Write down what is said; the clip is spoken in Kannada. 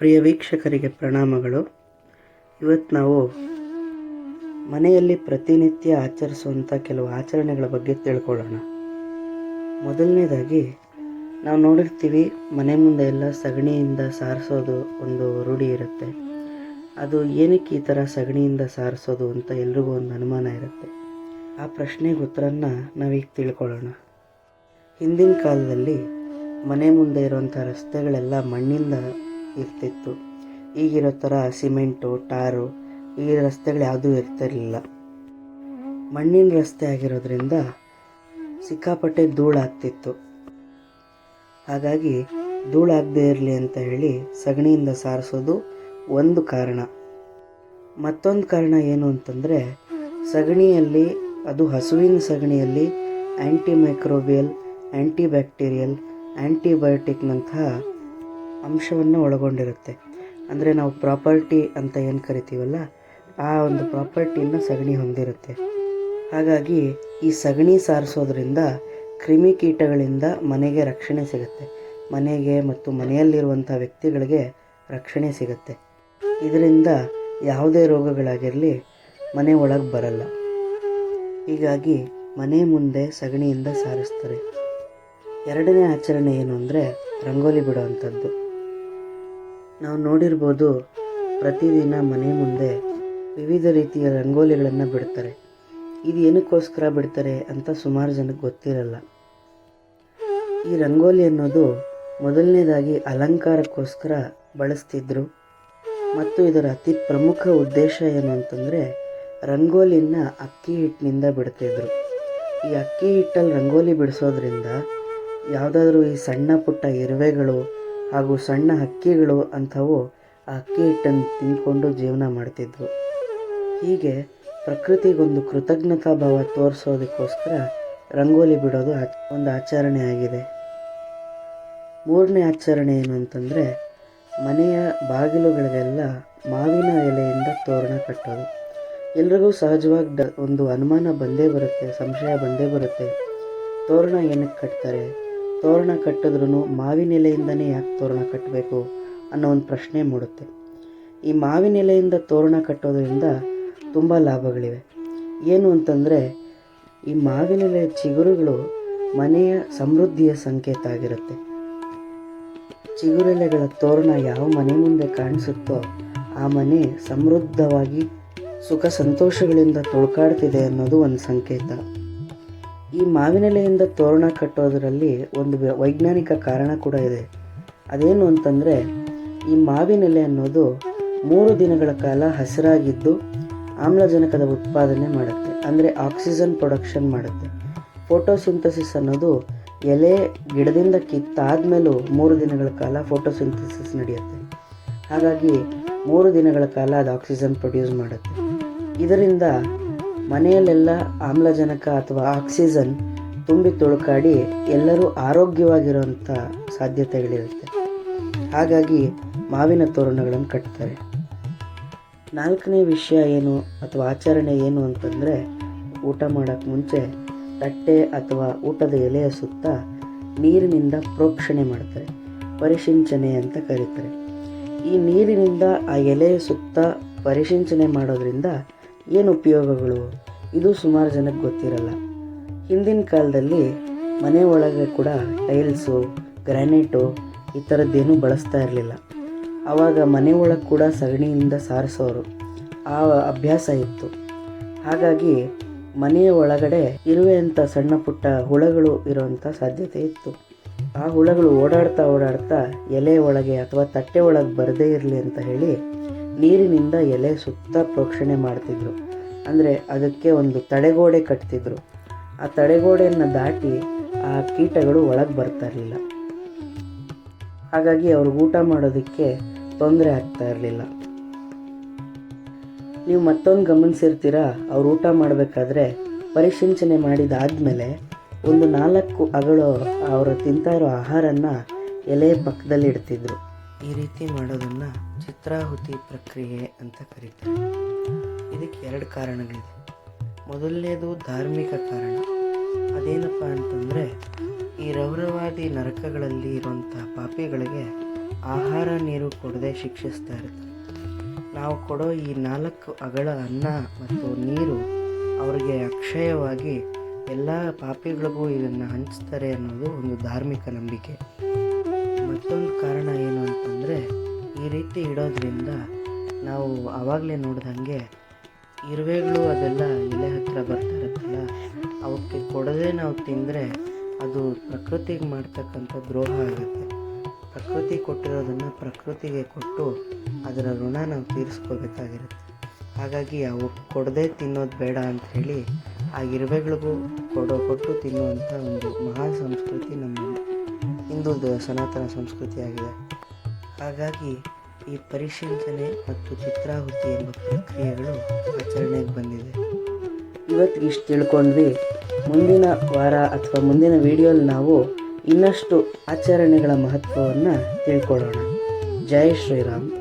ಪ್ರಿಯ ವೀಕ್ಷಕರಿಗೆ ಪ್ರಣಾಮಗಳು. ಇವತ್ತು ನಾವು ಮನೆಯಲ್ಲಿ ಪ್ರತಿನಿತ್ಯ ಆಚರಿಸುವಂಥ ಕೆಲವು ಆಚರಣೆಗಳ ಬಗ್ಗೆ ತಿಳ್ಕೊಳ್ಳೋಣ. ಮೊದಲನೇದಾಗಿ, ನಾವು ನೋಡಿರ್ತೀವಿ, ಮನೆ ಮುಂದೆ ಎಲ್ಲ ಸಗಣಿಯಿಂದ ಸಾರಿಸೋದು ಒಂದು ರೂಢಿ ಇರುತ್ತೆ. ಅದು ಏನಕ್ಕೆ ಈ ಥರ ಸಗಣಿಯಿಂದ ಸಾರಿಸೋದು ಅಂತ ಎಲ್ರಿಗೂ ಒಂದು ಅನುಮಾನ ಇರುತ್ತೆ. ಆ ಪ್ರಶ್ನೆಗೆ ಉತ್ತರನ ನಾವೀಗ ತಿಳ್ಕೊಳ್ಳೋಣ. ಹಿಂದಿನ ಕಾಲದಲ್ಲಿ ಮನೆ ಮುಂದೆ ಇರುವಂಥ ರಸ್ತೆಗಳೆಲ್ಲ ಮಣ್ಣಿಂದ ಇರ್ತಿತ್ತು. ಈಗಿರೋ ಥರ ಸಿಮೆಂಟು, ಟಾರು, ಈ ರಸ್ತೆಗಳು ಯಾವುದೂ ಇರ್ತಿರಲಿಲ್ಲ. ಮಣ್ಣಿನ ರಸ್ತೆ ಆಗಿರೋದ್ರಿಂದ ಸಿಕ್ಕಾಪಟ್ಟೆ ಧೂಳಾಗ್ತಿತ್ತು. ಹಾಗಾಗಿ ಧೂಳಾಗದೇ ಇರಲಿ ಅಂತ ಹೇಳಿ ಸಗಣಿಯಿಂದ ಸಾರಿಸೋದು ಒಂದು ಕಾರಣ. ಮತ್ತೊಂದು ಕಾರಣ ಏನು ಅಂತಂದರೆ, ಸಗಣಿಯಲ್ಲಿ, ಅದು ಹಸುವಿನ ಸಗಣಿಯಲ್ಲಿ ಆ್ಯಂಟಿ ಮೈಕ್ರೋಬಿಯಲ್ ಆ್ಯಂಟಿ ಬ್ಯಾಕ್ಟೀರಿಯಲ್ ಆ್ಯಂಟಿಬಯೋಟಿಕ್ನಂತಹ ಅಂಶವನ್ನು ಒಳಗೊಂಡಿರುತ್ತೆ. ಅಂದರೆ ನಾವು ಪ್ರಾಪರ್ಟಿ ಅಂತ ಏನು ಕರಿತೀವಲ್ಲ, ಆ ಒಂದು ಪ್ರಾಪರ್ಟಿನ ಸಗಣಿ ಹೊಂದಿರುತ್ತೆ. ಹಾಗಾಗಿ ಈ ಸಗಣಿ ಸಾರಿಸೋದ್ರಿಂದ ಕ್ರಿಮಿಕೀಟಗಳಿಂದ ಮನೆಗೆ ರಕ್ಷಣೆ ಸಿಗುತ್ತೆ. ಮನೆಗೆ ಮತ್ತು ಮನೆಯಲ್ಲಿರುವಂಥ ವ್ಯಕ್ತಿಗಳಿಗೆ ರಕ್ಷಣೆ ಸಿಗುತ್ತೆ. ಇದರಿಂದ ಯಾವುದೇ ರೋಗಗಳಾಗಿರಲಿ ಮನೆ ಒಳಗೆ ಬರಲ್ಲ. ಹೀಗಾಗಿ ಮನೆ ಮುಂದೆ ಸಗಣಿಯಿಂದ ಸಾರಿಸ್ತಾರೆ. ಎರಡನೇ ಆಚರಣೆ ಏನು ಅಂದರೆ ರಂಗೋಲಿ ಬಿಡುವಂಥದ್ದು ನಾವು ನೋಡಿರ್ಬೋದು ಪ್ರತಿದಿನ ಮನೆ ಮುಂದೆ ವಿವಿಧ ರೀತಿಯ ರಂಗೋಲಿಗಳನ್ನು ಬಿಡ್ತಾರೆ. ಇದು ಏನಕ್ಕೋಸ್ಕರ ಬಿಡ್ತಾರೆ ಅಂತ ಸುಮಾರು ಜನಕ್ಕೆ ಗೊತ್ತಿರಲ್ಲ. ಈ ರಂಗೋಲಿ ಅನ್ನೋದು ಮೊದಲನೇದಾಗಿ ಅಲಂಕಾರಕ್ಕೋಸ್ಕರ ಬಳಸ್ತಿದ್ರು. ಮತ್ತು ಇದರ ಅತಿ ಪ್ರಮುಖ ಉದ್ದೇಶ ಏನು ಅಂತಂದರೆ ರಂಗೋಲಿನ ಅಕ್ಕಿ ಹಿಟ್ಟಿನಿಂದ ಬಿಡ್ತಿದ್ರು. ಈ ಅಕ್ಕಿ ಹಿಟ್ಟಲ್ಲಿ ರಂಗೋಲಿ ಬಿಡಿಸೋದ್ರಿಂದ ಯಾವುದಾದ್ರೂ ಈ ಸಣ್ಣ ಪುಟ್ಟ ಇರುವೆಗಳು ಹಾಗೂ ಸಣ್ಣ ಹಕ್ಕಿಗಳು ಅಂಥವು ಆ ಅಕ್ಕಿ ಹಿಟ್ಟನ್ನು ತಿಂದ್ಕೊಂಡು ಜೀವನ ಮಾಡ್ತಿದ್ವು. ಹೀಗೆ ಪ್ರಕೃತಿಗೊಂದು ಕೃತಜ್ಞತಾ ಭಾವ ತೋರಿಸೋದಕ್ಕೋಸ್ಕರ ರಂಗೋಲಿ ಬಿಡೋದು ಒಂದು ಆಚರಣೆ ಆಗಿದೆ. ಮೂರನೇ ಆಚರಣೆ ಏನು ಅಂತಂದರೆ ಮನೆಯ ಬಾಗಿಲುಗಳಿಗೆಲ್ಲ ಮಾವಿನ ಎಲೆಯಿಂದ ತೋರಣ ಕಟ್ಟೋದು. ಎಲ್ರಿಗೂ ಸಹಜವಾಗಿ ಒಂದು ಅನುಮಾನ ಬಂದೇ ಬರುತ್ತೆ, ಸಂಶಯ ಬಂದೇ ಬರುತ್ತೆ. ತೋರಣ ಏನಕ್ಕೆ ಕಟ್ತಾರೆ? ತೋರಣ ಕಟ್ಟಿದ್ರೂ ಮಾವಿನ ಎಲೆಯಿಂದನೇ ಯಾಕೆ ತೋರಣ ಕಟ್ಟಬೇಕು ಅನ್ನೋ ಒಂದು ಪ್ರಶ್ನೆ ಮೂಡುತ್ತೆ. ಈ ಮಾವಿನ ಎಲೆಯಿಂದ ತೋರಣ ಕಟ್ಟೋದ್ರಿಂದ ತುಂಬ ಲಾಭಗಳಿವೆ. ಏನು ಅಂತಂದರೆ, ಈ ಮಾವಿನ ಎಲೆ ಚಿಗುರುಗಳು ಮನೆಯ ಸಮೃದ್ಧಿಯ ಸಂಕೇತ ಆಗಿರುತ್ತೆ. ಚಿಗುರೆಲೆಗಳ ತೋರಣ ಯಾವ ಮನೆ ಮುಂದೆ ಕಾಣಿಸುತ್ತೋ ಆ ಮನೆ ಸಮೃದ್ಧವಾಗಿ ಸುಖ ಸಂತೋಷಗಳಿಂದ ತುಳ್ಕಾಡ್ತಿದೆ ಅನ್ನೋದು ಒಂದು ಸಂಕೇತ. ಈ ಮಾವಿನೆಲೆಯಿಂದ ತೋರಣ ಕಟ್ಟೋದರಲ್ಲಿ ಒಂದು ವೈಜ್ಞಾನಿಕ ಕಾರಣ ಕೂಡ ಇದೆ. ಅದೇನು ಅಂತಂದರೆ, ಈ ಮಾವಿನೆಲೆ ಅನ್ನೋದು ಮೂರು ದಿನಗಳ ಕಾಲ ಹಸಿರಾಗಿದ್ದು ಆಮ್ಲಜನಕದ ಉತ್ಪಾದನೆ ಮಾಡುತ್ತೆ. ಅಂದರೆ ಆಕ್ಸಿಜನ್ ಪ್ರೊಡಕ್ಷನ್ ಮಾಡುತ್ತೆ. ಫೋಟೋಸಿಂಥಸಿಸ್ ಅನ್ನೋದು ಎಲೆ ಗಿಡದಿಂದ ಕಿತ್ತಾದ್ಮೇಲೂ ಮೂರು ದಿನಗಳ ಕಾಲ ಫೋಟೋಸಿಂಥಸಿಸ್ ನಡೆಯುತ್ತೆ. ಹಾಗಾಗಿ ಮೂರು ದಿನಗಳ ಕಾಲ ಅದು ಆಕ್ಸಿಜನ್ ಪ್ರೊಡ್ಯೂಸ್ ಮಾಡುತ್ತೆ. ಇದರಿಂದ ಮನೆಯಲ್ಲೆಲ್ಲ ಆಮ್ಲಜನಕ ಅಥವಾ ಆಕ್ಸಿಜನ್ ತುಂಬಿ ತುಳುಕಾಡಿ ಎಲ್ಲರೂ ಆರೋಗ್ಯವಾಗಿರುವಂಥ ಸಾಧ್ಯತೆಗಳಿರುತ್ತೆ ಹಾಗಾಗಿ ಮಾವಿನ ತೋರಣಗಳನ್ನು ಕಟ್ತಾರೆ. ನಾಲ್ಕನೇ ವಿಷಯ ಏನು ಅಥವಾ ಆಚರಣೆ ಏನು ಅಂತಂದರೆ, ಊಟ ಮಾಡೋಕ್ಕೆ ಮುಂಚೆ ತಟ್ಟೆ ಅಥವಾ ಊಟದ ಎಲೆಯ ಸುತ್ತ ನೀರಿನಿಂದ ಪ್ರೋಕ್ಷಣೆ ಮಾಡ್ತಾರೆ. ಪರಿಶಿಂಚನೆ ಅಂತ ಕರೀತಾರೆ. ಈ ನೀರಿನಿಂದ ಆ ಎಲೆಯ ಸುತ್ತ ಪರಿಶಿಂಚನೆ ಮಾಡೋದ್ರಿಂದ ಏನು ಉಪಯೋಗಗಳು? ಇದು ಸುಮಾರು ಜನಕ್ಕೆ ಗೊತ್ತಿರಲ್ಲ. ಹಿಂದಿನ ಕಾಲದಲ್ಲಿ ಮನೆ ಒಳಗೆ ಕೂಡ ಟೈಲ್ಸು, ಗ್ರಾನೈಟು ಈ ಥರದ್ದೇನೂ ಬಳಸ್ತಾ ಇರಲಿಲ್ಲ. ಆವಾಗ ಮನೆ ಒಳಗೆ ಕೂಡ ಸಗಣಿಯಿಂದ ಸಾರಿಸೋರು ಆ ಅಭ್ಯಾಸ ಇತ್ತು. ಹಾಗಾಗಿ ಮನೆಯ ಒಳಗಡೆ ಇರುವೆಯಂಥ ಸಣ್ಣ ಪುಟ್ಟ ಹುಳಗಳು ಇರುವಂಥ ಸಾಧ್ಯತೆ ಇತ್ತು. ಆ ಹುಳಗಳು ಓಡಾಡ್ತಾ ಓಡಾಡ್ತಾ ಎಲೆ ಒಳಗೆ ಅಥವಾ ತಟ್ಟೆ ಒಳಗೆ ಬರದೇ ಇರಲಿ ಅಂತ ಹೇಳಿ ನೀರಿನಿಂದ ಎಲೆ ಸುತ್ತ ಪ್ರೋಕ್ಷಣೆ ಮಾಡ್ತಿದ್ರು. ಅಂದರೆ ಅದಕ್ಕೆ ಒಂದು ತಡೆಗೋಡೆ ಕಟ್ತಿದ್ರು. ಆ ತಡೆಗೋಡೆಯನ್ನು ದಾಟಿ ಆ ಕೀಟಗಳು ಒಳಗೆ ಬರ್ತಾ ಇರಲಿಲ್ಲ. ಹಾಗಾಗಿ ಅವ್ರಿಗೆ ಊಟ ಮಾಡೋದಕ್ಕೆ ತೊಂದರೆ ಆಗ್ತಾ ಇರಲಿಲ್ಲ. ನೀವು ಮತ್ತೊಂದು ಗಮನಿಸಿರ್ತೀರಾ, ಅವ್ರು ಊಟ ಮಾಡಬೇಕಾದ್ರೆ ಪರಿಶಿಂಚನೆ ಮಾಡಿದಾದಮೇಲೆ ಒಂದು ನಾಲ್ಕು ಅಗಳು ಅವರು ತಿಂತಾ ಇರೋ ಆಹಾರನ ಎಲೆಯ ಪಕ್ಕದಲ್ಲಿ ಇಡ್ತಿದ್ರು. ಈ ರೀತಿ ಮಾಡೋದನ್ನು ಚಿತ್ರಾಹುತಿ ಪ್ರಕ್ರಿಯೆ ಅಂತ ಕರೀತಾರೆ. ಇದಕ್ಕೆ ಎರಡು ಕಾರಣಗಳಿದೆ. ಮೊದಲನೇದು ಧಾರ್ಮಿಕ ಕಾರಣ. ಅದೇನಪ್ಪ ಅಂತಂದರೆ, ಈ ರೌರವಾದಿ ನರಕಗಳಲ್ಲಿ ಇರುವಂಥ ಪಾಪಿಗಳಿಗೆ ಆಹಾರ ನೀರು ಕೊಡದೆ ಶಿಕ್ಷಿಸ್ತಾ ಇರ್ತಾರೆ. ನಾವು ಕೊಡೋ ಈ ನಾಲ್ಕು ಅಗಳ ಅನ್ನ ಮತ್ತು ನೀರು ಅವರಿಗೆ ಅಕ್ಷಯವಾಗಿ ಎಲ್ಲ ಪಾಪಿಗಳಿಗೂ ಇದನ್ನು ಹಂಚ್ತಾರೆ ಅನ್ನೋದು ಒಂದು ಧಾರ್ಮಿಕ ನಂಬಿಕೆ. ಮತ್ತೊಂದು ಕಾರಣ ಏನು ಅಂತಂದರೆ, ಈ ರೀತಿ ಇಡೋದ್ರಿಂದ ನಾವು ಆವಾಗಲೇ ನೋಡ್ದಂಗೆ ಇರುವೆಗಳು ಅದೆಲ್ಲ ಎಲೆ ಹತ್ತಿರ ಬರ್ತಾ ಅವಕ್ಕೆ ಕೊಡದೆ ನಾವು ತಿಂದರೆ ಅದು ಪ್ರಕೃತಿಗೆ ಮಾಡ್ತಕ್ಕಂಥ ದ್ರೋಹ ಆಗುತ್ತೆ. ಪ್ರಕೃತಿ ಕೊಟ್ಟಿರೋದನ್ನು ಪ್ರಕೃತಿಗೆ ಕೊಟ್ಟು ಅದರ ಋಣ ನಾವು ತೀರಿಸ್ಕೋಬೇಕಾಗಿರುತ್ತೆ. ಹಾಗಾಗಿ ಅವು ಕೊಡದೆ ತಿನ್ನೋದು ಬೇಡ ಅಂತ ಹೇಳಿ ಆ ಇರುವೆಗಳಿಗೂ ಕೊಡೋ ಕೊಟ್ಟು ತಿನ್ನುವಂಥ ಒಂದು ಮಹಾನ್ ಸಂಸ್ಕೃತಿ ನಮ್ಮ ಹಿಂದೂ ಸನಾತನ ಸಂಸ್ಕೃತಿಯಾಗಿದೆ. ಹಾಗಾಗಿ ಈ ಪರಿಶೀಲನೆ ಮತ್ತು ಚಿತ್ರಾಹುತಿ ಎಂಬ ಪ್ರಕ್ರಿಯೆಗಳು ಆಚರಣೆಗೆ ಬಂದಿದೆ. ಇವತ್ತಿಗೆ ಇಷ್ಟು ತಿಳ್ಕೊಂಡ್ವಿ. ಮುಂದಿನ ವಾರ ಅಥವಾ ಮುಂದಿನ ವಿಡಿಯೋಲಿ ನಾವು ಇನ್ನಷ್ಟು ಆಚರಣೆಗಳ ಮಹತ್ವವನ್ನು ತಿಳ್ಕೊಳ್ಳೋಣ. ಜೈ ಶ್ರೀರಾಮ್.